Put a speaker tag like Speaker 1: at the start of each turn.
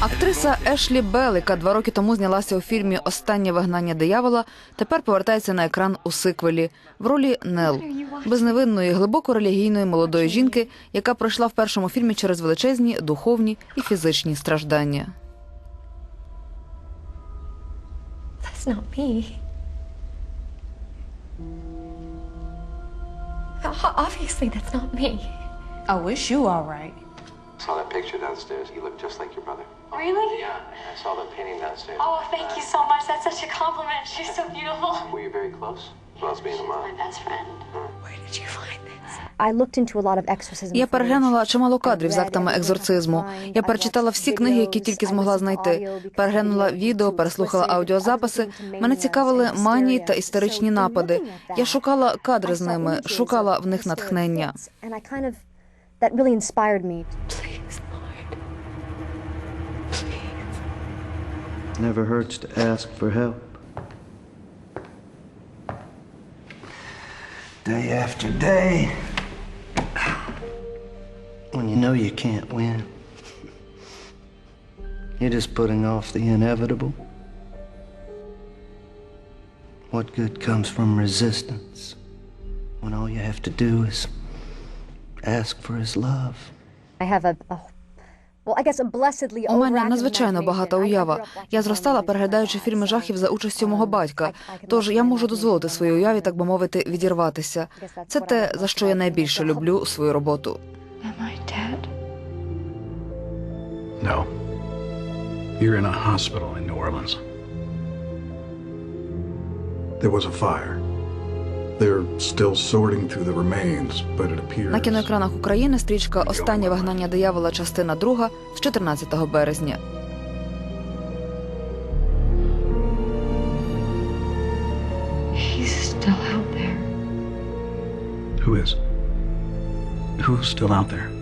Speaker 1: Актриса Ешлі Белл, яка два роки тому знялася у фільмі Останнє вигнання диявола, тепер повертається на екран у сиквелі в ролі Нел, безневинної, глибоко релігійної молодої жінки, яка пройшла в першому фільмі через величезні духовні і фізичні страждання.
Speaker 2: That's not me. Obviously, that's not me.
Speaker 3: I wish you all right.
Speaker 4: Saw that picture downstairs. You look just like your brother.
Speaker 5: Really?
Speaker 4: Yeah, I saw the painting downstairs.
Speaker 5: Oh, thank you so much. That's such a compliment. She's so beautiful.
Speaker 4: Were you very close?
Speaker 1: Я переглянула чимало кадрів з актами екзорцизму. Я перечитала всі книги, які тільки змогла знайти. Переглянула відео, переслухала аудіозаписи. Мене цікавили манії та істеричні
Speaker 6: in
Speaker 1: напади. Я шукала кадри з ними, шукала в них натхнення.
Speaker 7: Never hurts to ask for help. Day after day. When you know you can't win, you're just putting off the inevitable. What good comes from resistance when all you have to do is ask for his love?
Speaker 6: I have a, a
Speaker 1: У мене надзвичайно багата уява. Я зростала, переглядаючи фільми жахів за участю мого
Speaker 6: um,
Speaker 1: батька.
Speaker 6: I- I can
Speaker 1: Тож я
Speaker 6: my
Speaker 1: можу дозволити
Speaker 6: imagination
Speaker 1: своїй уяві, так би мовити, відірватися. Це
Speaker 6: what I
Speaker 1: те, за що я найбільше люблю свою роботу.
Speaker 2: Am I dead?
Speaker 8: No. You're in a hospital in New Orleans.
Speaker 9: There was a fire.
Speaker 1: На кіноекранах України стрічка Останнє вигнання диявола, частина друга з 14 березня.
Speaker 2: He's still out there.
Speaker 8: Who is? Who's still out there?